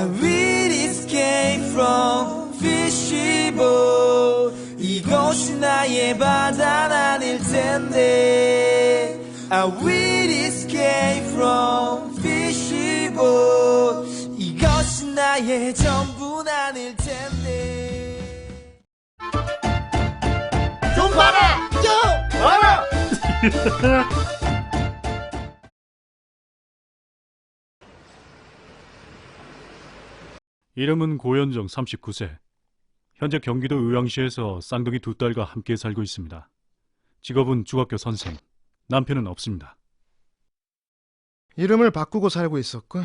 I will escape from fishbowl 이곳이 나의 바다 아닐 텐데 I will escape from fishbowl 이것이 나의 전부 아닐 텐데 좀 봐라! 좀 봐라! 이름은 고현정 39세. 현재 경기도 의왕시에서 쌍둥이 두 딸과 함께 살고 있습니다. 직업은 중학교 선생. 남편은 없습니다. 이름을 바꾸고 살고 있었군.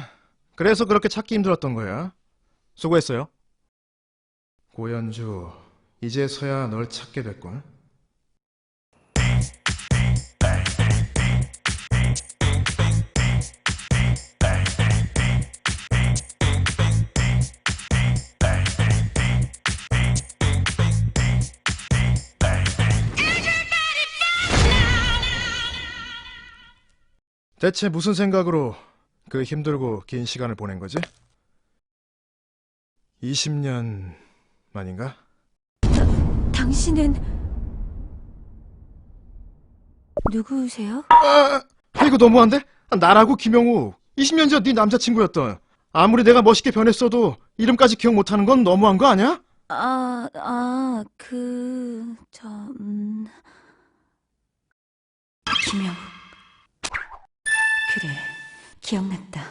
그래서 그렇게 찾기 힘들었던 거야. 수고했어요. 고현주, 이제서야 널 찾게 됐군. 대체 무슨 생각으로 그 힘들고 긴 시간을 보낸 거지? 20년 만인가? 당신은 누구세요? 아, 이거 너무한데? 나라고 김영우 20년 전 네 남자친구였던 아무리 내가 멋있게 변했어도 이름까지 기억 못하는 건 너무한 거 아니야? 아, 아, 그, 저, 음. 김영욱. 그래, 기억났다.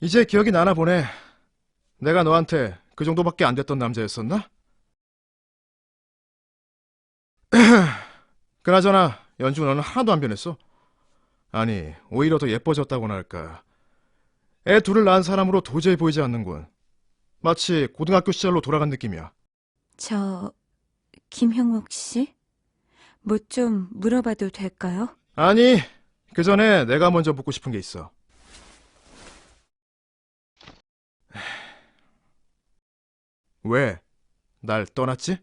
이제 기억이 나나 보네 내가 너한테 그 정도밖에 안 됐던 남자였었나? 그나저나 연주 너는 하나도 안 변했어 아니 오히려 더 예뻐졌다고나 할까 애 둘을 낳은 사람으로 도저히 보이지 않는군 마치 고등학교 시절로 돌아간 느낌이야 저, 김형욱 씨? 뭐 좀 물어봐도 될까요? 아니 그 전에 내가 먼저 묻고 싶은 게 있어 왜 날 떠났지?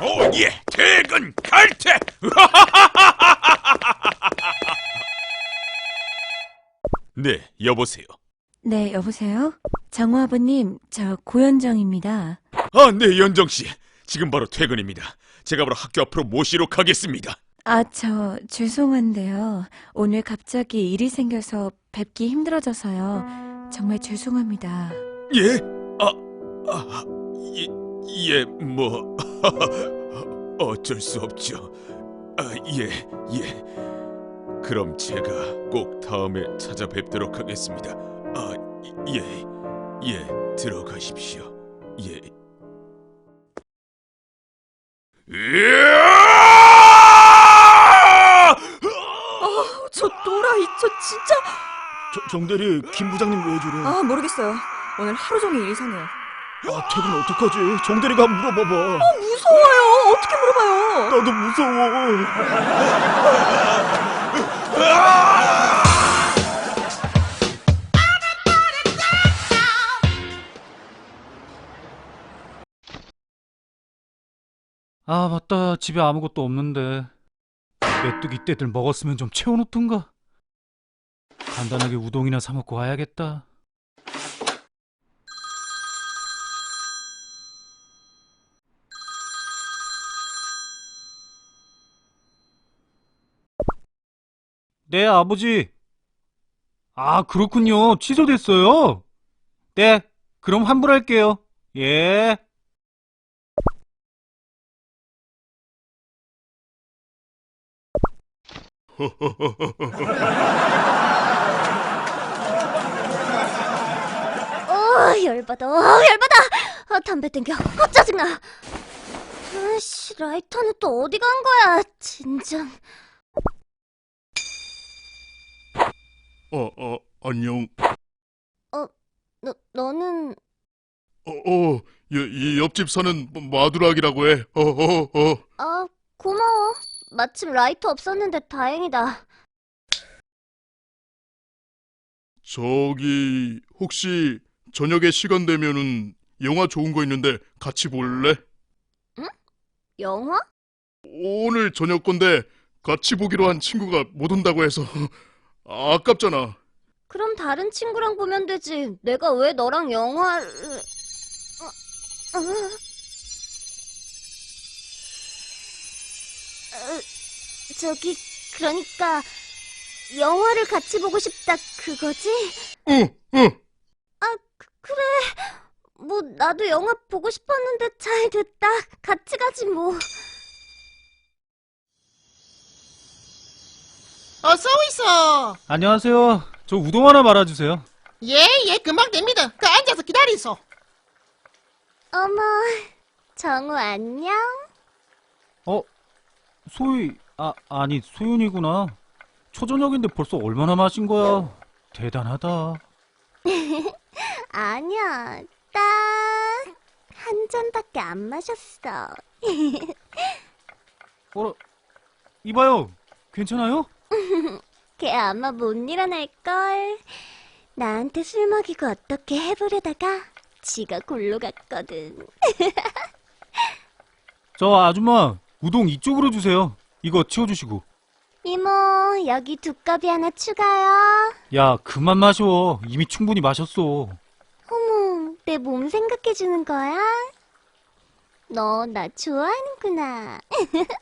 오예 퇴근 갈퇴 네 여보세요 네, 여보세요? 정호 아버님, 저 고현정입니다. 아네 연정씨 지금 바로 퇴근입니다 제가 바로 학교 앞으로 모시러 가겠습니다 아, 저, 죄송한데요. 오늘 갑자기 일이 생겨서 뵙기 힘들어져서요. 정말 죄송합니다. 예? 아, 아 예, 예, 뭐 어쩔 수 없죠. 아, 예, 예. 그럼 제가 꼭 다음에 찾아뵙도록 하겠습니다. 아, 예, 예, 들어가십시오. 예. 으아! 저 또라이 저 진짜. 정 대리 김 부장님 왜 저래? 아 모르겠어요. 오늘 하루 종일 일 이상해요 아, 퇴근 어떡하지? 정대리가 물어봐봐. 무서워요 어떻게 물어봐요 나도 무서워. 아, 맞다. 집에 아무것도 없는데. 메뚜기 떼들 먹었으면 좀 채워놓던가. 간단하게 우동이나 사 먹고 와야겠다. 네, 아버지. 아, 그렇군요. 취소됐어요. 네, 그럼 환불할게요. 예. 어, 열받아, 어, 열받아! 아, 담배 땡겨. 아, 짜증나! 아씨, 라이터는 또 어디 간 거야, 진정. 어, 어, 안녕. 너, 너는, 어, 어, 이, 이 옆집 사는 마두락이라고 해. 어, 어, 어. 아, 고마워. 마침 라이터 없었는데 다행이다. 저기, 혹시 저녁에 시간 되면은 영화 좋은 거 있는데 같이 볼래? 영화? 오늘 저녁 건데 같이 보기로 한 친구가 못 온다고 해서 아깝잖아. 그럼 다른 친구랑 보면 되지. 내가 왜 너랑 영화를... 어, 어. 어, 저기, 그러니까 영화를 같이 보고 싶다 그거지? 응, 응. 그, 그래. 뭐 나도 영화 보고 싶었는데 잘 됐다. 같이 가지 뭐. 어서 있어. 안녕하세요. 저 우동 하나 말아주세요. 예, 예, 금방 됩니다. 그 앉아서 기다리소. 어머, 정우 안녕? 어? 소희, 아, 아니, 소윤이구나. 초저녁인데 벌써 얼마나 마신 거야? 대단하다. 아니야, 딱 한 잔밖에 안 마셨어. 어라, 이봐요. 괜찮아요? 걔 아마 못 일어날걸. 나한테 술 먹이고 어떻게 해보려다가 지가 골로 갔거든. 저 아줌마, 우동 이쪽으로 주세요. 이거 치워주시고. 이모, 여기 두꺼비 하나 추가요. 야, 그만 마셔. 이미 충분히 마셨어. 어머, 내 몸 생각해주는 거야? 너 나 좋아하는구나.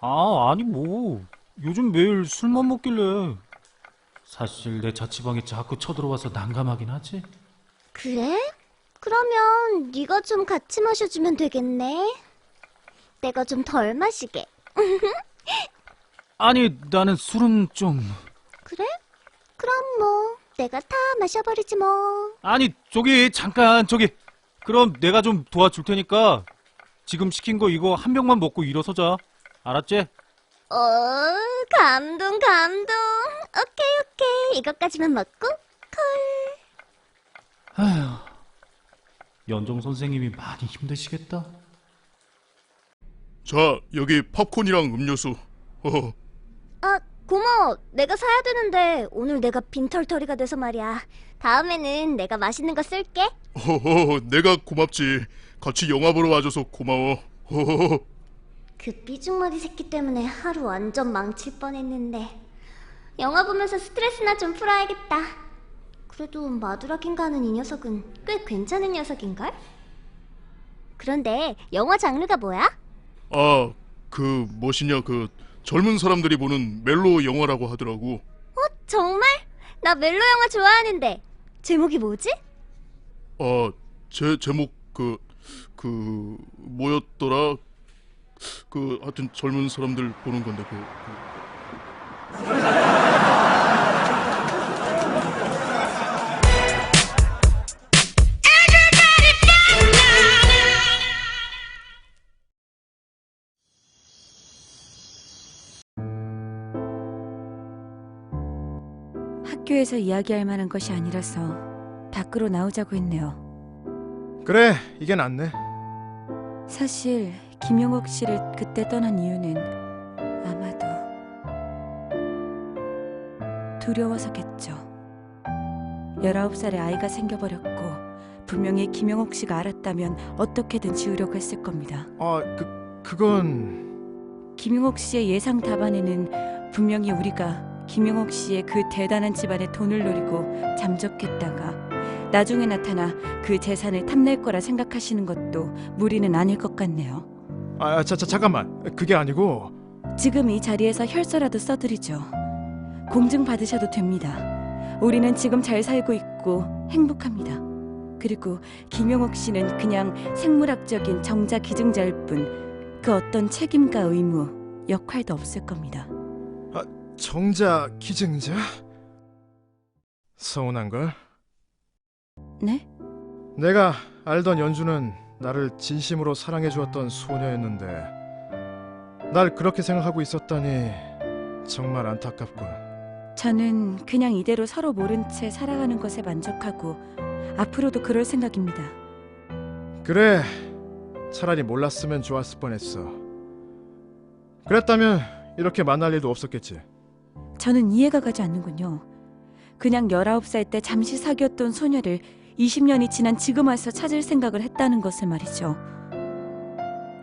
아, 아니 뭐. 요즘 매일 술만 먹길래. 사실 내 자취방에 자꾸 쳐들어와서 난감하긴 하지. 그래? 그러면 네가 좀 같이 마셔주면 되겠네. 내가 좀 덜 마시게. 아니, 나는 술은 좀... 그래? 그럼 뭐 내가 다 마셔버리지 뭐. 아니, 저기, 잠깐, 저기. 그럼 내가 좀 도와줄 테니까 지금 시킨 거 이거 한 병만 먹고 일어서자. 알았지? 어, 감동, 감동. 오케이, 오케이. 이것까지만 먹고 콜. 아휴, 연정 선생님이 많이 힘드시겠다. 자, 여기 팝콘이랑 음료수. 어, 아, 고마워. 내가 사야 되는데 오늘 내가 빈털터리가 돼서 말이야. 다음에는 내가 맛있는 거 쓸게. 허허, 내가 고맙지. 같이 영화 보러 와줘서 고마워. 허허. 그 삐죽머리 새끼 때문에 하루 완전 망칠 뻔했는데 영화 보면서 스트레스나 좀 풀어야겠다. 그래도 마두라긴 가는 이 녀석은 꽤 괜찮은 녀석인걸? 그런데 영화 장르가 뭐야? 아, 그 뭐시냐 그 젊은 사람들이 보는 멜로 영화라고 하더라고. 어, 정말? 나 멜로 영화 좋아하는데 제목이 뭐지? 아, 제 제목 그 그 뭐였더라? 그 하여튼 젊은 사람들 보는 건데 그, 그 학교에서 이야기할 만한 것이 아니라서 밖으로 나오자고 했네요. 그래, 이게 낫네. 사실 김용옥 씨를 그때 떠난 이유는 아마도 두려워서겠죠. 19살에 아이가 생겨버렸고 분명히 김용옥 씨가 알았다면 어떻게든 지우려고 했을 겁니다. 아, 그 그건 김용옥 씨의 예상 답안에는 분명히 우리가 김용옥 씨의 그 대단한 집안의 돈을 노리고 잠적했다가 나중에 나타나 그 재산을 탐낼 거라 생각하시는 것도 무리는 아닐 것 같네요. 아, 자, 자, 잠깐만. 그게 아니고 지금 이 자리에서 혈서라도 써드리죠. 공증 받으셔도 됩니다. 우리는 지금 잘 살고 있고 행복합니다. 그리고 김용옥 씨는 그냥 생물학적인 정자 기증자일 뿐 그 어떤 책임과 의무, 역할도 없을 겁니다. 정자 기증자? 서운한 걸? 네? 내가 알던 연주는 나를 진심으로 사랑해 주었던 소녀였는데 날 그렇게 생각하고 있었다니 정말 안타깝군. 저는 그냥 이대로 서로 모른 채 살아가는 것에 만족하고 앞으로도 그럴 생각입니다. 그래, 차라리 몰랐으면 좋았을 뻔했어. 그랬다면 이렇게 만날 일도 없었겠지. 저는 이해가 가지 않는군요. 그냥 19살 때 잠시 사귀었던 소녀를 20년이 지난 지금 와서 찾을 생각을 했다는 것을 말이죠.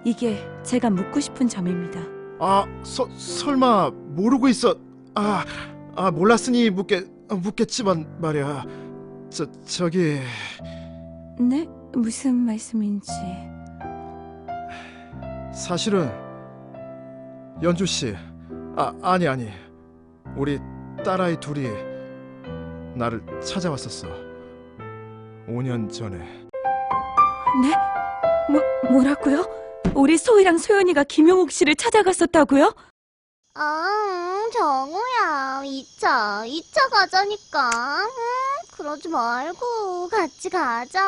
이게 제가 묻고 싶은 점입니다. 아, 서, 설마 모르고 있어? 아, 아 몰랐으니 묻겠 묻겠지만 말이야. 저 저기 네? 무슨 말씀인지. 사실은 연주 씨, 아 아니 아니, 우리 딸아이 둘이 나를 찾아왔었어. 5년 전에. 네? 뭐, 뭐라고요? 우리 소희랑 소연이가 김용옥 씨를 찾아갔었다고요? 아, 응, 정우야. 2차, 2차 가자니까. 응? 그러지 말고 같이 가자.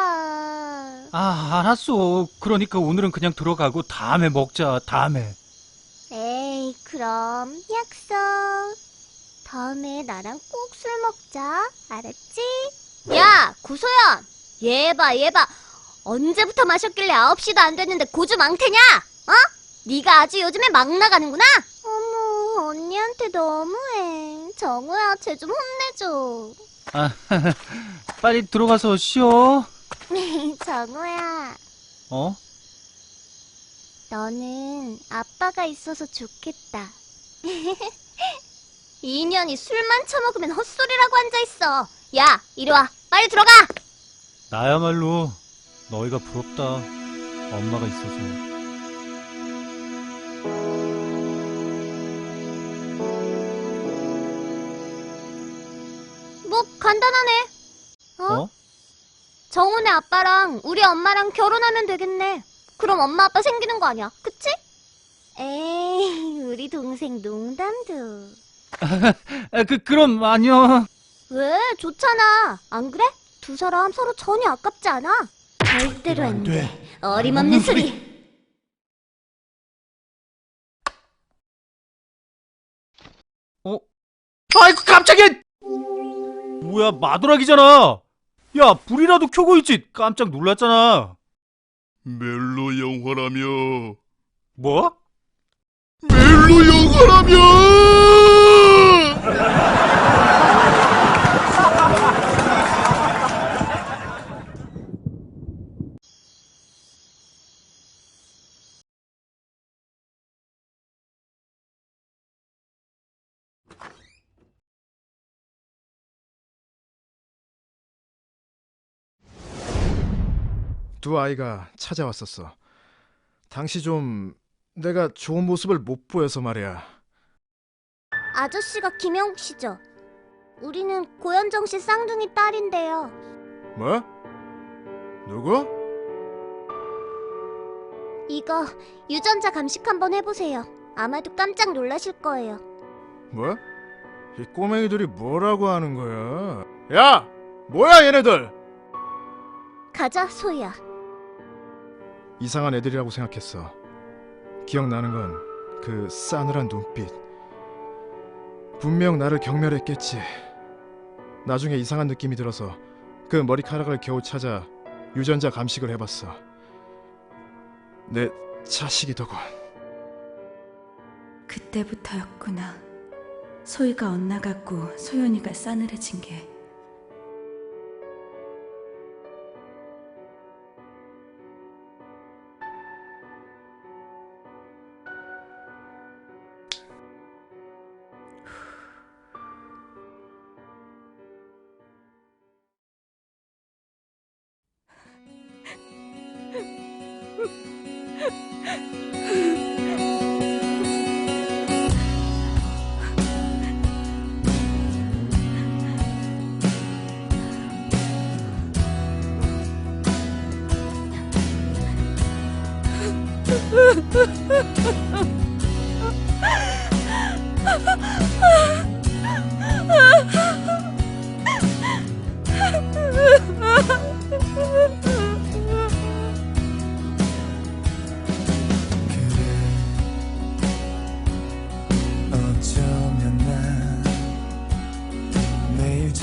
아, 알았어. 그러니까 오늘은 그냥 들어가고 다음에 먹자. 다음에. 에이, 그럼 약속. 다음에 나랑 꼭 술 먹자. 알았지? 야, 구소연. 얘 봐, 얘 봐. 언제부터 마셨길래 9시도 안 됐는데 고주 망태냐? 어? 네가 아주 요즘에 막 나가는구나? 어머, 언니한테 너무해. 정우야, 쟤 좀 혼내줘. 아, 빨리 들어가서 쉬어. 정우야, 어? 너는 아빠가 있어서 좋겠다. 2년이 술만 처먹으면 헛소리라고 앉아있어. 야, 이리 와. 빨리 들어가! 나야말로 너희가 부럽다. 엄마가 있어서. 뭐, 간단하네. 어? 어? 정훈의 아빠랑 우리 엄마랑 결혼하면 되겠네. 그럼 엄마 아빠 생기는 거 아니야. 그치? 에이, 우리 동생 농담도. 아, 그 그럼 아니요. 왜? 좋잖아. 안 그래? 두 사람 서로 전혀 아깝지 않아. 절대로 안 돼. 어림없는 소리. 어? 아이고 깜짝이야! 뭐야 마도락이잖아. 야 불이라도 켜고 있지. 깜짝 놀랐잖아. 멜로 영화라며. 뭐? 멜로 영화라며! 두 아이가 찾아왔었어. 당시 좀 내가 좋은 모습을 못 보여서 말이야. 아저씨가 김영욱 씨죠? 우리는 고현정 씨 쌍둥이 딸인데요. 뭐? 누구? 이거 유전자 감식 한번 해보세요. 아마도 깜짝 놀라실 거예요. 뭐? 이 꼬맹이들이 뭐라고 하는 거야? 야! 뭐야 얘네들! 가자, 소희야. 이상한 애들이라고 생각했어. 기억나는 건 그 싸늘한 눈빛. 분명 나를 경멸했겠지. 나중에 이상한 느낌이 들어서 그 머리카락을 겨우 찾아 유전자 감식을 해봤어. 내 자식이더군. 그때부터였구나. 소희가 엇나갔고 소연이가 싸늘해진 게.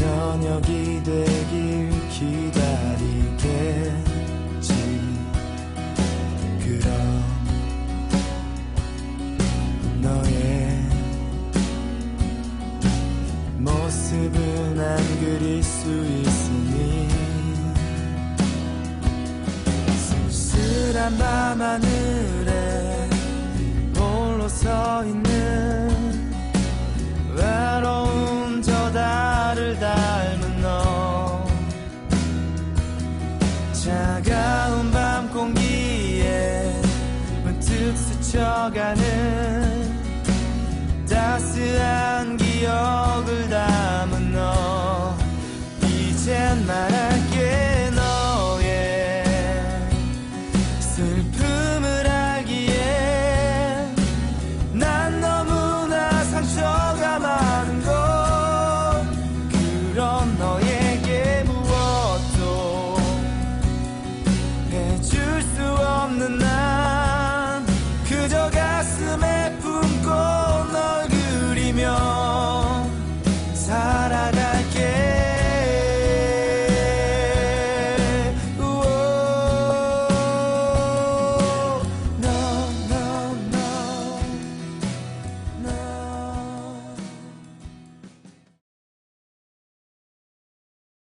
저녁이 되길 기다리겠지. 그럼 너의 모습은 안 그릴 수 있으니 쓸쓸한 밤하늘에 홀로 서 있는 흘러가는